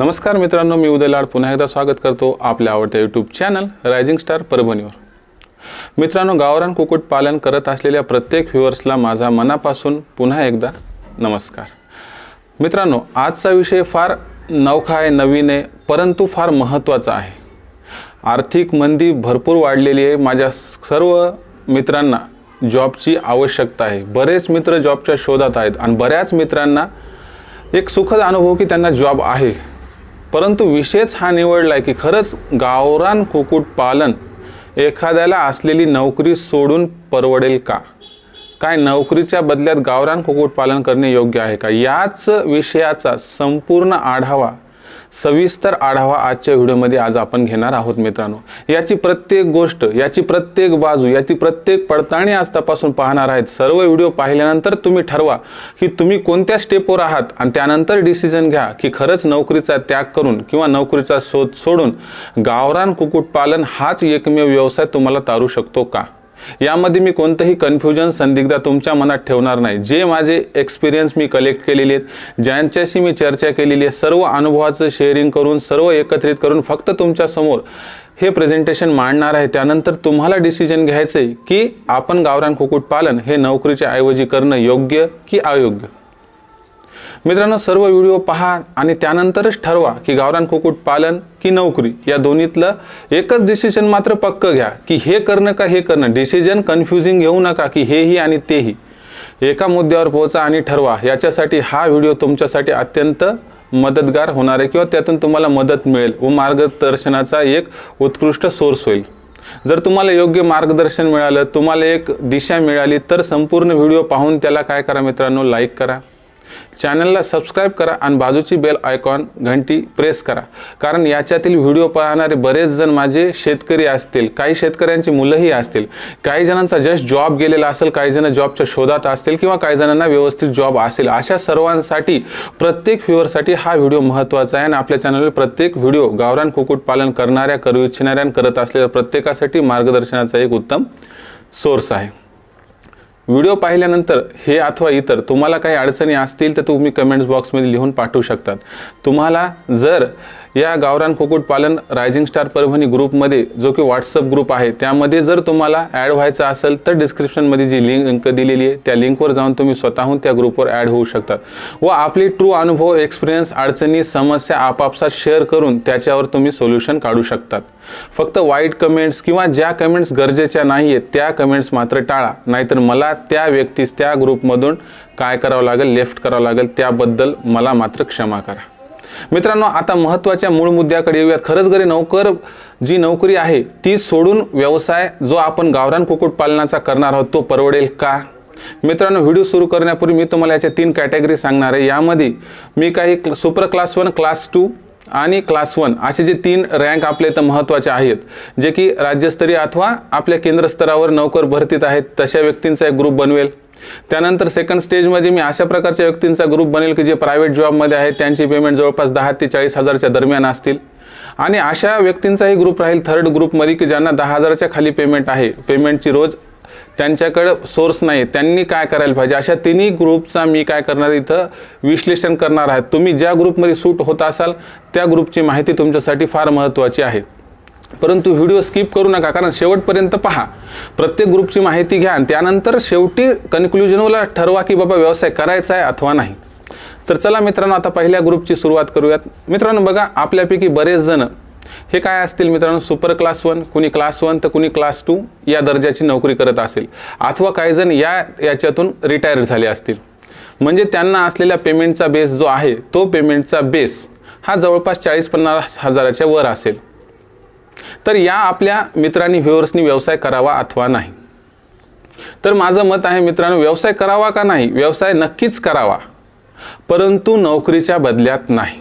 नमस्कार मित्रांनो मी उदय लाड पुन्हा एकदा स्वागत करतो आपल्या आवडत्या यूट्यूब चॅनल रायझिंग स्टार परभणीवर. मित्रांनो गावरान कुक्कुटपालन करत असलेल्या प्रत्येक व्ह्युअर्सला माझा मनापासून पुन्हा एकदा नमस्कार. मित्रांनो आजचा विषय फार नवखा आहे नवीन आहे परंतु फार महत्त्वाचा आहे. आर्थिक मंदी भरपूर वाढलेली आहे. माझ्या सर्व मित्रांना जॉबची आवश्यकता आहे. बरेच मित्र जॉबच्या शोधात आहेत आणि बऱ्याच मित्रांना एक सुखद अनुभव की त्यांना जॉब आहे. परंतु विषयच हा निवडला आहे की खरंच गावरान कुक्कुटपालन एखाद्याला असलेली नोकरी सोडून परवडेल का? काय नोकरीच्या बदल्यात गावरान कुक्कुटपालन करणे योग्य आहे का? याच विषयाचा संपूर्ण आढावा सविस्तर आढावा आजच्या व्हिडिओमध्ये आज आपण घेणार आहोत मित्रांनो. याची प्रत्येक गोष्ट याची प्रत्येक बाजू याची प्रत्येक पडताळणी आज तपासून पाहणार आहेत. सर्व व्हिडिओ पाहिल्यानंतर तुम्ही ठरवा की तुम्ही कोणत्या स्टेपवर आहात आणि त्यानंतर डिसिजन घ्या की खरंच नोकरीचा त्याग करून किंवा नोकरीचा शोध सोडून गावरान कुक्कुटपालन हाच एकमेव व्यवसाय तुम्हाला तारू शकतो का? यामध्ये मी कोणतंही कन्फ्युजन संदिग्धता तुमच्या मनात ठेवणार नाही. जे माझे एक्सपिरियन्स मी कलेक्ट केलेले आहेत ज्यांच्याशी मी चर्चा केलेली आहे सर्व अनुभवाचं शेअरिंग करून सर्व एकत्रित करून फक्त तुमच्यासमोर हे प्रेझेंटेशन मांडणार आहे. त्यानंतर तुम्हाला डिसिजन घ्यायचं आहे की आपण गावरान कुक्कुटपालन हे नोकरीच्या ऐवजी करणं योग्य की अयोग्य? मित्रांनो सर्व व्हिडिओ पहा आणि त्यानंतरच ठरवा की गावरान कुकुट पालन की नोकरी या दोन्हीतलं एकच डिसिजन मात्र पक्क घ्या की हे करणं का हे करणं. डिसिजन कन्फ्युजिंग घेऊ नका की हेही आणि तेही. एका मुद्द्यावर पोहोचा आणि ठरवा. याच्यासाठी हा व्हिडिओ तुमच्यासाठी अत्यंत मदतगार होणार आहे किंवा त्यातून तुम्हाला मदत मिळेल व मार्गदर्शनाचा एक उत्कृष्ट सोर्स होईल. जर तुम्हाला योग्य मार्गदर्शन मिळालं तुम्हाला एक दिशा मिळाली तर संपूर्ण व्हिडिओ पाहून त्याला काय करा मित्रांनो? लाईक करा. चॅनलला सबस्क्राईब करा आणि बाजूची बेल आयकॉन घंटी प्रेस करा. कारण याच्यातील व्हिडिओ पाहणारे बरेच जण माझे शेतकरी असतील काही शेतकऱ्यांची मुलंही असतील काही जणांचा जस्ट जॉब गेलेला असेल काही जण जॉबच्या शोधात असतील किंवा काही जणांना व्यवस्थित जॉब असेल अशा सर्वांसाठी प्रत्येक व्ह्युअरसाठी हा व्हिडिओ महत्त्वाचा आहे आणि आपल्या चॅनलवर प्रत्येक व्हिडिओ गावरान कुक्कुटपालन करणाऱ्या करू इच्छिणाऱ्या करत असलेल्या प्रत्येकासाठी मार्गदर्शनाचा एक उत्तम सोर्स आहे. व्हिडिओ पाहिल्यानंतर हे अथवा इतर तुम्हाला काही अडचणी असतील तर तुम्ही कमेंट्स बॉक्समध्ये लिहून पाठवू शकतात. तुम्हाला जर या गावरान कुक्कुटपालन रायझिंग स्टार परभणी ग्रुपमध्ये जो की व्हॉट्सअप ग्रुप आहे त्यामध्ये जर तुम्हाला ॲड व्हायचं असेल तर डिस्क्रिप्शनमध्ये जी लिंक दिलेली आहे त्या लिंकवर जाऊन तुम्ही स्वतःहून त्या ग्रुपवर ॲड होऊ शकतात व आपले ट्रू अनुभव एक्सपिरियन्स अडचणी समस्या आपापसात शेअर करून त्याच्यावर तुम्ही सोल्युशन काढू शकतात. फक्त वाईट कमेंट्स किंवा ज्या कमेंट्स गरजेच्या नाही आहेत त्या कमेंट्स मात्र टाळा. नाहीतर मला त्या व्यक्तीस त्या ग्रुपमधून काय करावं लागेल लेफ्ट करावं लागेल त्याबद्दल मला मात्र क्षमा करा. मित्रांनो आता महत्त्वाच्या मूळ मुद्द्याकडे येऊयात. खरंच घरी नोकर जी नोकरी आहे ती सोडून व्यवसाय जो आपण गावरान कुक्कुटपालनाचा करणार आहोत तो परवडेल का? मित्रांनो व्हिडिओ सुरू करण्यापूर्वी मी तुम्हाला याच्या तीन कॅटेगरी सांगणार आहे. यामध्ये मी काही super class one class two आणि क्लास वन असे जे तीन रँक आपले इथं महत्त्वाचे आहेत जे की राज्यस्तरीय अथवा आपल्या केंद्रस्तरावर नोकर भरतीत आहेत तशा व्यक्तींचा एक ग्रुप बनवेल. त्यानंतर सेकंड स्टेजमध्ये मी अशा प्रकारच्या व्यक्तींचा ग्रुप बनेल की जे प्रायव्हेट जॉबमध्ये आहेत. त्यांची पेमेंट जवळपास दहा ते चाळीस हजारच्या दरम्यान असतील. आणि अशा व्यक्तींचाही ग्रुप राहील थर्ड ग्रुपमध्ये की ज्यांना दहा हजाराच्या खाली पेमेंट आहे. पेमेंटची रोज त्यांच्याकडं सोर्स नाही. त्यांनी काय करायला पाहिजे? अशा तिन्ही ग्रुपचा मी काय करणार इथं विश्लेषण करणार आहे. तुम्ही ज्या ग्रुपमध्ये सूट होत असाल त्या ग्रुपची माहिती तुमच्यासाठी फार महत्त्वाची आहे. परंतु व्हिडिओ स्किप करू नका कारण शेवटपर्यंत पहा. प्रत्येक ग्रुपची माहिती घ्या आणि त्यानंतर शेवटी कन्क्लुजनला ठरवा की बाबा व्यवसाय करायचा आहे अथवा नाही. तर चला मित्रांनो आता पहिल्या ग्रुपची सुरुवात करूयात. मित्रांनो बघा आपल्यापैकी बरेच जण हे काय असतील मित्रांनो? सुपर क्लास वन कुणी क्लास वन तर कुणी क्लास टू या दर्जाची नोकरी करत असेल. अथवा काही जण या याच्यातून रिटायर झाले असतील. म्हणजे त्यांना असलेल्या पेमेंटचा बेस जो आहे तो पेमेंटचा बेस हा जवळपास चाळीस पन्नास हजाराच्या वर असेल. तर या आपल्या मित्रांनी व्ह्युअर्सनी व्यवसाय करावा अथवा नाही? तर माझं मत आहे मित्रांनो व्यवसाय करावा का नाही? व्यवसाय नक्कीच करावा परंतु नोकरीच्या बदल्यात नाही.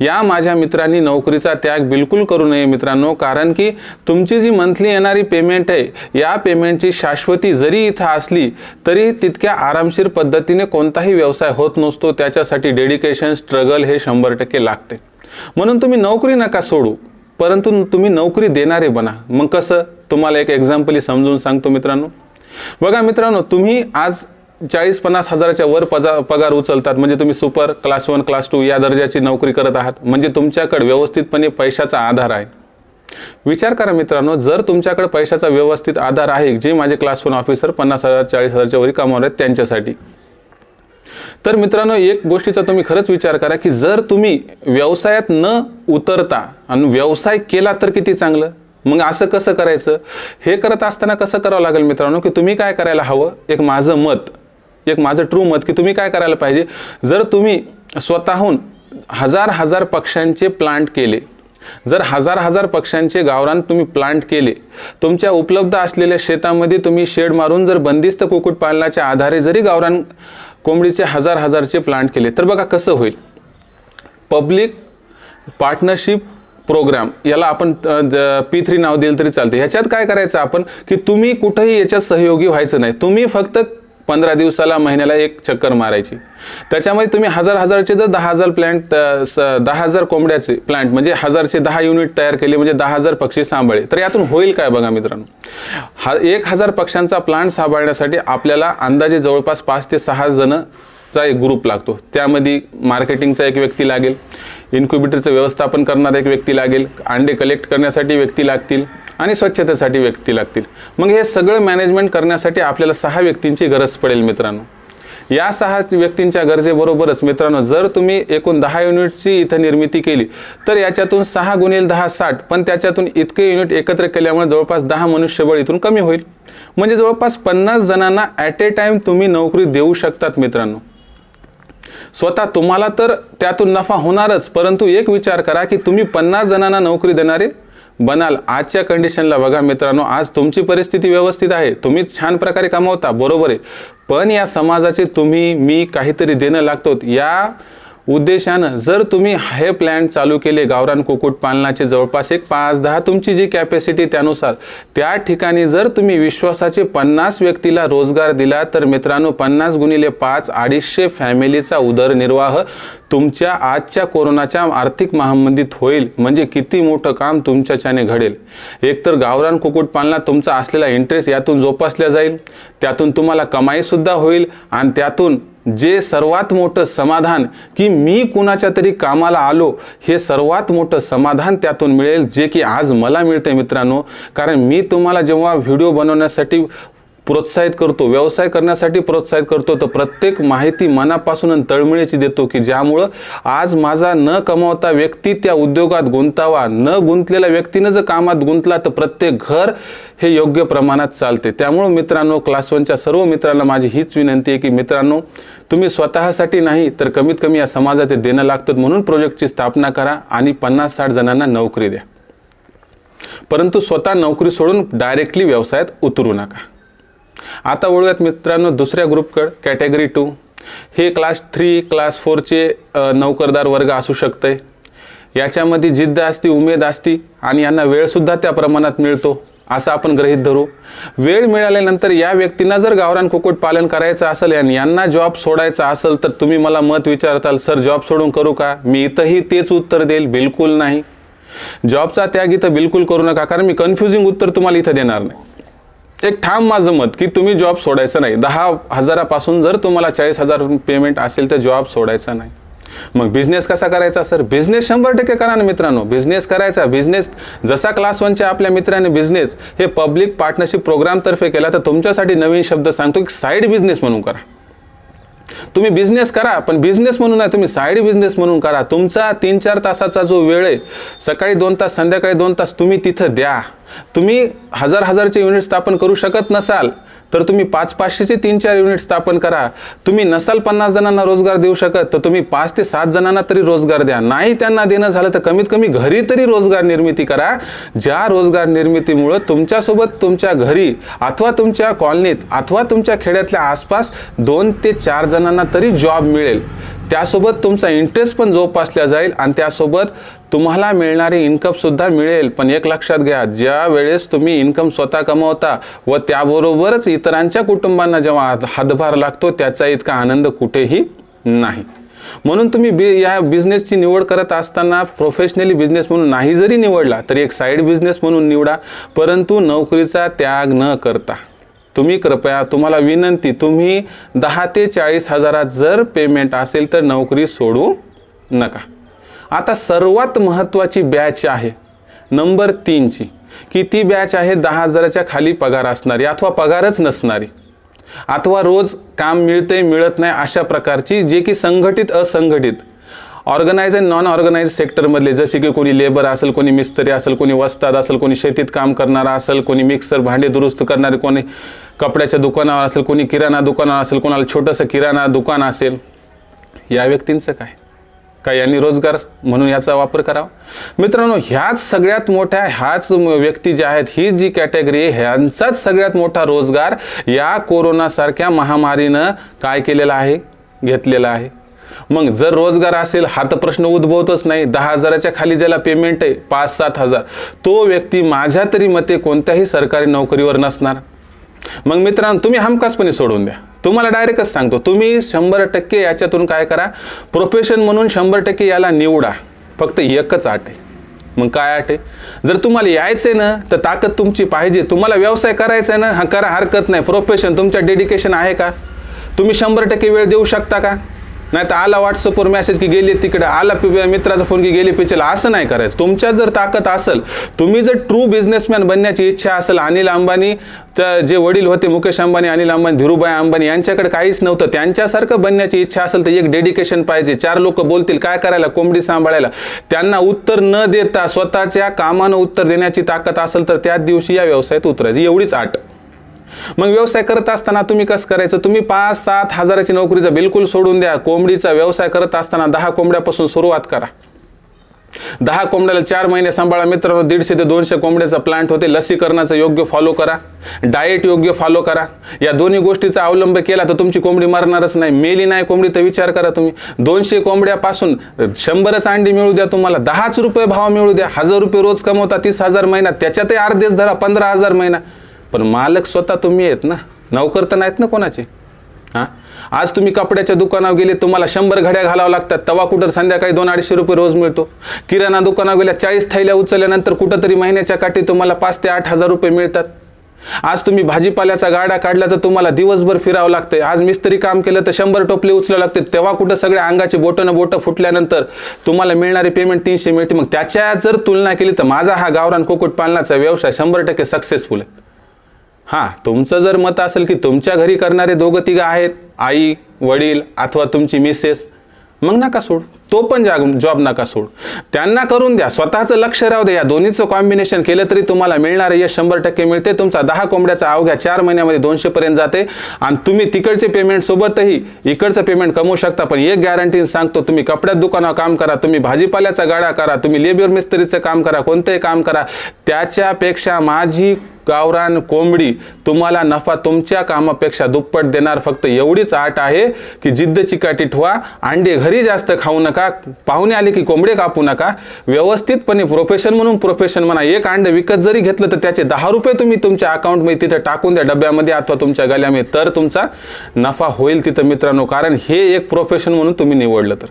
या माझ्या मित्रांनी नोकरीचा त्याग बिलकुल करू नये मित्रांनो कारण की तुमची जी मंथली येणारी पेमेंट आहे या पेमेंटची शाश्वती जरी इथं असली तरी तितक्या आरामशीर पद्धतीने कोणताही व्यवसाय होत नसतो. त्याच्यासाठी डेडिकेशन स्ट्रगल हे शंभर टक्के लागते. म्हणून तुम्ही नोकरी नका सोडू. परंतु तुम्ही नोकरी देणारे बना. मग कसं? तुम्हाला एक एक्झाम्पली समजून सांगतो मित्रांनो. बघा मित्रांनो तुम्ही आज चाळीस पन्नास हजाराच्या वर पजा पगार उचलतात. म्हणजे तुम्ही super class one class two या दर्जाची नोकरी करत आहात. म्हणजे तुमच्याकडे व्यवस्थितपणे पैशाचा आधार आहे. विचार करा मित्रांनो जर तुमच्याकडे पैशाचा व्यवस्थित आधार आहे जे माझे क्लास वन ऑफिसर पन्नास हजार चाळीस हजारच्या वरी कमावले आहेत त्यांच्यासाठी तर मित्रांनो एक गोष्टीचा तुम्ही खरंच विचार करा की जर तुम्ही व्यवसायात न उतरता आणि व्यवसाय केला तर किती चांगलं? मग असं कसं करायचं? हे करत असताना कसं करावं लागेल मित्रांनो की तुम्ही काय करायला हवं? एक माझं मत एक माझं ट्रू मत की तुम्ही काय करायला पाहिजे? जर तुम्ही स्वतःहून हजार हजार पक्ष्यांचे प्लांट केले जर हजार हजार पक्ष्यांचे गावरान तुम्ही प्लांट केले तुमच्या उपलब्ध असलेल्या शेतामध्ये तुम्ही शेड मारून जर बंदिस्त कुक्कुटपालनाच्या आधारे जरी गावरान कोंबडीचे हजार हजारचे प्लांट केले. तर बघा कसं होईल. पब्लिक पार्टनरशिप प्रोग्राम याला आपण पी थ्री नाव दिलं तरी चालते ह्याच्यात काय करायचं आपण की तुम्ही कुठंही याच्यात सहयोगी व्हायचं नाही. तुम्ही फक्त पंधरा दिवसाला महिन्याला एक चक्कर मारायची. त्याच्यामध्ये तुम्ही हजार हजारचे जर दहा हजार प्लॅन्ट दहा हजार कोंबड्याचे प्लांट म्हणजे हजारचे दहा युनिट तयार केले म्हणजे दहा हजार पक्षी सांभाळले. तर यातून होईल काय बघा मित्रांनो? हा एक हजार पक्ष्यांचा प्लांट सांभाळण्यासाठी आपल्याला अंदाजे जवळपास पाच ते सहा जण चा एक ग्रुप लागतो. त्यामध्ये मार्केटिंगचा एक व्यक्ती लागेल इन्क्युबेटरचं व्यवस्थापन करणारा एक व्यक्ती लागेल अंडे कलेक्ट करण्यासाठी व्यक्ती लागतील आणि स्वच्छतेसाठी व्यक्ती लागतील. मग हे सगळं मॅनेजमेंट करण्यासाठी आपल्याला सहा व्यक्तींची गरज पडेल मित्रांनो. या सहा व्यक्तींच्या गरजेबरोबरच मित्रांनो जर तुम्ही एकूण दहा युनिटची इथं निर्मिती केली तर याच्यातून सहा गुणिल दहा साठ पण त्याच्यातून इतके युनिट एकत्र केल्यामुळे जवळपास दहा मनुष्यबळ इथून कमी होईल. म्हणजे जवळपास पन्नास जणांना ॲट ए टाइम तुम्ही नोकरी देऊ शकतात मित्रांनो. स्वतः तुम्हाला तर त्यातून नफा होणारच परंतु एक विचार करा की तुम्ही पन्नास जणांना नोकरी देणारे बनाल आजच्या कंडिशनला बघा मित्रांनो आज तुमची परिस्थिती व्यवस्थित आहे. तुम्ही छान प्रकारे कमावता बरोबर आहे. पण या समाजाचे तुम्ही मी काहीतरी देणं लागतो या उद्देशानं जर तुम्ही हे प्लॅन चालू केले गावरान कुक्कुटपालनाचे जवळपास एक पाच दहा तुमची जी कॅपॅसिटी त्यानुसार त्या ठिकाणी जर तुम्ही विश्वासाचे पन्नास व्यक्तीला रोजगार दिला तर मित्रांनो पन्नास गुणिले पाच अडीचशे फॅमिलीचा उदरनिर्वाह तुमच्या आजच्या कोरोनाच्या आर्थिक महामंदीत होईल. म्हणजे किती मोठं काम तुमच्याच्याने घडेल. एकतर गावरान कुक्कुटपालनात तुमचा असलेला इंटरेस्ट यातून जोपासल्या जाईल. त्यातून तुम्हाला कमाईसुद्धा होईल आणि त्यातून जे सर्वात मोठं समाधान की मी कुणाच्या तरी कामाला आलो हे सर्वात मोठं समाधान त्यातून मिळेल जे की आज मला मिळते मित्रांनो. कारण मी तुम्हाला जेव्हा व्हिडिओ बनवण्यासाठी प्रोत्साहित करतो व्यवसाय करण्यासाठी प्रोत्साहित करतो. तर प्रत्येक माहिती मनापासून आणि तळमळीची देतो की ज्यामुळं आज माझा न कमावता व्यक्ती त्या उद्योगात गुंतावा न गुंतलेल्या व्यक्तीनं जर कामात गुंतला तर प्रत्येक घर हे योग्य प्रमाणात चालते. त्यामुळं मित्रांनो क्लास वनच्या सर्व मित्रांना माझी हीच विनंती आहे की मित्रांनो तुम्ही स्वतःसाठी नाही तर कमीत कमी या समाजात देणं लागतं म्हणून प्रोजेक्टची स्थापना करा आणि पन्नास साठ जणांना नोकरी द्या. परंतु स्वतः नोकरी सोडून डायरेक्टली व्यवसायात उतरू नका. आता वळूयात मित्रांनो दुसऱ्या ग्रुपकडे कॅटेगरी टू हे क्लास थ्री क्लास फोरचे नोकरदार वर्ग असू शकते याच्यामध्ये जिद्द असती उमेद असती आणि यांना वेळसुद्धा त्या प्रमाणात मिळतो असं आपण गृहीत धरू. वेळ मिळाल्यानंतर या व्यक्तींना जर गावरान कुक्कुट पालन करायचं असेल आणि यांना जॉब सोडायचा असेल तर तुम्ही मला मत विचारताल सर जॉब सोडून करू का? मी इथंही तेच उत्तर देईल. बिलकुल नाही. जॉबचा त्याग इथं बिलकुल करू नका कारण मी कन्फ्युजिंग उत्तर तुम्हाला इथं देणार नाही. एक ठाम माझं मत की तुम्ही जॉब सोडायचं नाही. दहा हजारापासून जर तुम्हाला चाळीस हजार पेमेंट असेल तर जॉब सोडायचा नाही. मग बिझनेस कसा करायचा सर बिझनेस शंभर टक्के करा ना मित्रांनो. बिझनेस करायचा. बिझनेस जसा क्लास वनच्या आपल्या मित्राने बिझनेस हे पब्लिक पार्टनरशिप प्रोग्रामतर्फे केला तर तुमच्यासाठी नवीन शब्द सांगतो की साईड बिझनेस म्हणून करा. तुम्ही बिझनेस करा पण बिझनेस म्हणून नाही तुम्ही साईड बिझनेस म्हणून करा. तुमचा तीन चार तासाचा जो वेळ आहे सकाळी दोन तास संध्याकाळी दोन तास तुम्ही तिथं द्या. तुम्ही हजार हजारचे युनिट स्थापन करू शकत नसाल तर तुम्ही पाच पाचशेचे तीन चार युनिट स्थापन करा. तुम्ही नसाल पन्नास जणांना रोजगार देऊ शकत तर तुम्ही पाच ते सात जणांना तरी रोजगार द्या. नाही त्यांना देणं झालं तर कमीत कमी घरी तरी रोजगार निर्मिती करा. ज्या रोजगार निर्मितीमुळं तुमच्यासोबत तुमच्या घरी अथवा तुमच्या कॉलनीत अथवा तुमच्या खेड्यातल्या आसपास दोन ते चार जणांना तरी जॉब मिळेल. त्यासोबत तुमचा इंटरेस्ट पण जोपासला जाईल आणि त्यासोबत तुम्हाला मिळणारी इन्कमसुद्धा मिळेल. पण एक लक्षात घ्या ज्या वेळेस तुम्ही इन्कम स्वतः कमवता व त्याबरोबरच इतरांच्या कुटुंबांना जेव्हा हातभार लागतो त्याचा इतका आनंद कुठेही नाही. म्हणून तुम्ही बि या बिझनेसची निवड करत असताना प्रोफेशनली बिझनेस म्हणून नाही जरी निवडला तरी एक साईड बिझनेस म्हणून निवडा. परंतु नोकरीचा त्याग न करता. तुम्ही कृपया तुम्हाला विनंती तुम्ही दहा ते चाळीस हजारात जर पेमेंट असेल तर नोकरी सोडू नका. आता सर्वात महत्त्वाची बॅच आहे नंबर तीनची की ती बॅच आहे? दहा हजाराच्या खाली पगार असणारी अथवा पगारच नसणारी. अथवा रोज काम मिळते मिळत नाही अशा प्रकारची जे की संघटित असंघटित. ऑर्गनाईज अँड नॉन ऑर्गनाईज सेक्टरमधले जसे की कोणी लेबर असेल कोणी मिस्त्री असेल कोणी वस्ताद असेल कोणी शेतीत काम करणारा असेल कोणी मिक्सर भांडे दुरुस्त करणारे कोणी कपड्याच्या दुकानावर असेल कोणी किराणा दुकानावर असेल कोणाला छोटंसं किराणा दुकान असेल या व्यक्तींचं काय? काय यांनी रोजगार म्हणून याचा वापर करावा? मित्रांनो ह्याच सगळ्यात मोठ्या ह्याच व्यक्ती ज्या आहेत ही जी कॅटेगरी आहे ह्यांचाच सगळ्यात मोठा रोजगार या कोरोनासारख्या महामारीनं काय केलेला आहे? घेतलेला आहे. मग जर रोजगार असेल हा तर प्रश्न उद्भवतच नाही. दहा हजाराच्या खाली ज्याला पेमेंट आहे पाच सात हजार. तो व्यक्ती माझ्या तरी मते कोणत्याही सरकारी नोकरीवर नसणार. मग मित्रांनो तुम्ही हमखासपणे सोडून द्या. तुम्हाला डायरेक्टच सांगतो तुम्ही शंभर टक्के याच्यातून काय करा प्रोफेशन म्हणून शंभर टक्के याला निवडा. फक्त एकच आट आहे. मग काय आट आहे? जर तुम्हाला यायचंय ना तर ताकद तुमची पाहिजे. तुम्हाला व्यवसाय करायचा आहे ना हा करा हरकत नाही. प्रोफेशन तुमच्या डेडिकेशन आहे का? तुम्ही शंभर टक्के वेळ देऊ शकता का? नाही तर आला व्हॉट्सअपवर मेसेज की गेली तिकडे आला पि- मित्राचा फोन की गेली पिचेला असं नाही करायचं. तुमच्यात जर ताकद असेल तुम्ही जर ट्रू बिझनेसमॅन बनण्याची इच्छा असेल अनिल अंबानी जे वडील होते मुकेश अंबानी अनिल अंबानी धीरूभाई अंबानी यांच्याकडे काहीच नव्हतं. त्यांच्यासारखं बनण्याची इच्छा असेल तर एक डेडिकेशन पाहिजे. चार लोक बोलतील काय करायला कोंबडी सांभाळायला. त्यांना उत्तर न देता स्वतःच्या कामानं उत्तर देण्याची ताकद असेल तर त्याच दिवशी या व्यवसायात उतरायची एवढीच आट मग व्यवसाय करत असताना तुम्ही कसं करायचं? तुम्ही पाच सात हजाराची नोकरीचा बिलकुल सोडून द्या. कोंबडीचा व्यवसाय करत असताना दहा कोंबड्यापासून सुरुवात करा. दहा कोंबड्याला चार महिने सांभाळा. मित्रांनो दीडशे ते दोनशे कोंबड्याचा प्लांट होते. लसीकरणाचं योग्य फॉलो करा. डाएट योग्य फॉलो करा. या दोन्ही गोष्टीचा अवलंब केला तर तुमची कोंबडी मरणारच नाही. मेली नाही कोंबडी तर विचार करा तुम्ही. दोनशे कोंबड्यापासून शंभरच अंडी मिळू द्या तुम्हाला. दहाच रुपये भाव मिळू द्या. हजार रुपये रोज कमवता तीस हजार महिना. त्याच्यातही अर्धेच धरा पंधरा हजार महिना. पण मालक स्वतः तुम्ही आहेत ना. नौकर तर नाहीत ना कोणाचे? हां? आज तुम्ही कपड्याच्या दुकानावर गेले तुम्हाला शंभर घड्या घालावं लागतात. तवा कुठं संध्याकाळी दोन अडीचशे रुपये रोज मिळतो. किराणा दुकानावर गेल्या चाळीस थैल्या उचलल्यानंतर कुठंतरी महिन्याच्या काठी तुम्हाला पाच ते आठ हजार रुपये मिळतात. आज तुम्ही भाजीपाल्याचा गाडा काढला तर तुम्हाला दिवसभर फिरावं लागतंय. आज मिस्त्री काम केलं तर शंभर टोपले उचलावं लागते तेव्हा कुठं सगळ्या अंगाची बोटं बोटं फुटल्यानंतर तुम्हाला मिळणारी पेमेंट तीनशे मिळते. मग त्याच्या जर तुलना केली तर माझा हा गावरान कुक्कुटपालनाचा व्यवसाय शंभर टक्के सक्सेसफुल आहे. हां तुमचं जर मत असेल की तुमच्या घरी करणारे दोघं तिघं आहेत आई वडील अथवा तुमची मिसेस मग नका सोड. तो पण जाग जॉब नका सोड. त्यांना करून द्या स्वतःचं लक्ष राहू द्या या दोन्हीचं कॉम्बिनेशन केलं तरी तुम्हाला मिळणारे यश शंभर टक्के मिळते. तुमचा दहा कोंबड्याचा अवघ्या चार महिन्यामध्ये दोनशे पर्यंत जाते. आणि तुम्ही तिकडचे पेमेंट सोबतही इकडचं पेमेंट कमवू शकता. पण एक गॅरंटी सांगतो तुम्ही कपड्यात दुकानावर काम करा तुम्ही भाजीपाल्याचा गाडा करा तुम्ही लेबर मिस्त्रीचं काम करा कोणतंही काम करा. त्याच्यापेक्षा माझी गावरान कोंबडी तुम्हाला नफा तुमच्या कामापेक्षा दुप्पट देणार. फक्त एवढीच आट आहे की जिद्द चिकाटी ठेवा. अंडे घरी जास्त खाऊ नका. पाहुणे आले की कोंबडे कापू नका. व्यवस्थितपणे प्रोफेशन म्हणून प्रोफेशन म्हणा. एक अंडे विकत जरी घेतलं तर त्याचे दहा रुपये तुम्ही तुमच्या अकाउंटमध्ये तिथं टाकून द्या डब्यामध्ये अथवा तुमच्या गल्यामध्ये. तर तुमचा नफा होईल तिथं मित्रांनो. कारण हे एक प्रोफेशन म्हणून तुम्ही निवडलं तर.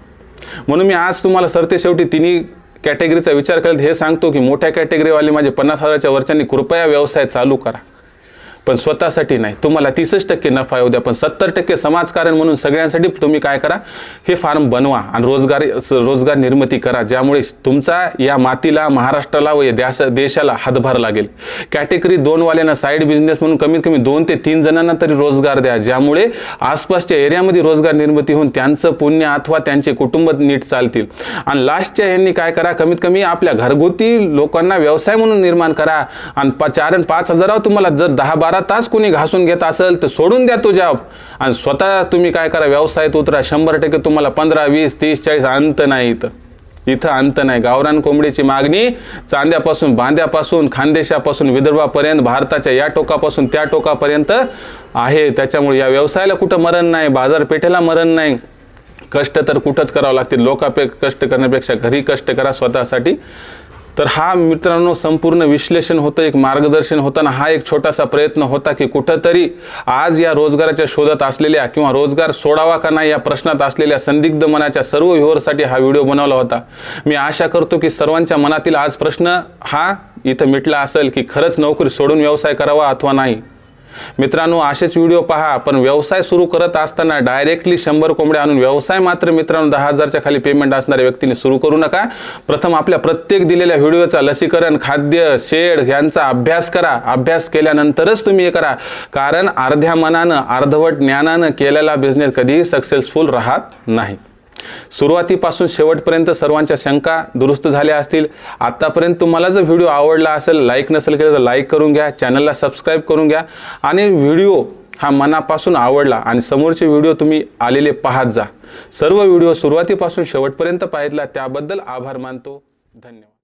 म्हणून मी आज तुम्हाला सरते शेवटी तिन्ही कॅटेगरीचा विचार केला हे सांगतो की मोठ्या कॅटेगरीवाले माझे पन्नास हजाराच्या वरच्यांनी कृपया व्यवसाय चालू करा. पण स्वतःसाठी नाही. तुम्हाला तीसच टक्के नफा येऊ द्या पण सत्तर टक्के समाजकारण म्हणून सगळ्यांसाठी तुम्ही काय करा हे फार्म बनवा आणि रोजगार रोजगार निर्मिती करा ज्यामुळे तुमचा या मातीला महाराष्ट्राला व या देशाला हातभार लागेल. कॅटेगरी दोनवाल्यांना साईड बिझनेस म्हणून कमीत कमी दोन ते तीन जणांना तरी रोजगार द्या ज्यामुळे आसपासच्या एरियामध्ये रोजगार निर्मिती होऊन त्यांचं पुण्य अथवा त्यांचे कुटुंब नीट चालतील. आणि लास्टच्या यांनी काय करा कमीत कमी आपल्या घरगुती लोकांना व्यवसाय म्हणून निर्माण करा. आणि पा चार पाच हजारावर तुम्हाला जर दहा बारा तास कुणी घासून घेत असेल तर सोडून द्या तो जॉब आणि स्वतः तुम्ही काय करा व्यवसायात उतरा. शंभर टक्के तुम्हाला पंधरा वीस तीस चाळीस अंत नाही इथं इथं अंत नाही. गावरान कोंबडीची मागणी चांद्यापासून बांद्यापासून खानदेशापासून विदर्भापर्यंत भारताच्या या टोकापासून त्या टोकापर्यंत आहे. त्याच्यामुळे या व्यवसायाला कुठं मरण नाही बाजारपेठेला मरण नाही. कष्ट तर कुठंच करावं लागतील. लोकापे कष्ट करण्यापेक्षा घरी कष्ट करा स्वतःसाठी. तर हा मित्रांनो संपूर्ण विश्लेषण होतं एक मार्गदर्शन होताना हा एक छोटासा प्रयत्न होता की कुठंतरी आज या रोजगाराच्या शोधात असलेल्या किंवा रोजगार सोडावा का नाही या प्रश्नात असलेल्या संदिग्ध मनाच्या सर्व व्ह्युअरसाठी हा व्हिडिओ बनवला होता. मी आशा करतो की सर्वांच्या मनातील आज प्रश्न हा इथं मिटला असेल की खरंच नोकरी सोडून व्यवसाय करावा अथवा नाही. मित्रांनो असेच व्हिडिओ पहा पण व्यवसाय सुरू करत असताना डायरेक्टली शंभर कोंबड्या आणून व्यवसाय मात्र मित्रांनो दहा हजारच्या खाली पेमेंट असणाऱ्या व्यक्तीने सुरू करू नका. प्रथम आपल्या प्रत्येक दिलेल्या व्हिडिओचा लसीकरण खाद्य शेड यांचा अभ्यास करा. अभ्यास केल्यानंतरच तुम्ही हे करा. कारण अर्ध्या मनानं अर्धवट ज्ञानानं केलेला बिझनेस कधीही सक्सेसफुल राहत नाही. सुरुवातीपासून शेवटपर्यंत सर्वांच्या शंका दुरुस्त झाल्या असतील. आत्तापर्यंत तुम्हाला जर व्हिडिओ आवडला असेल लाईक नसेल केलं तर लाईक करून घ्या चॅनलला सबस्क्राईब करून घ्या आणि व्हिडिओ हा मनापासून आवडला आणि समोरचे व्हिडिओ तुम्ही आलेले पाहत जा. सर्व व्हिडिओ सुरुवातीपासून शेवटपर्यंत पाहितला त्याबद्दल आभार मानतो. धन्यवाद.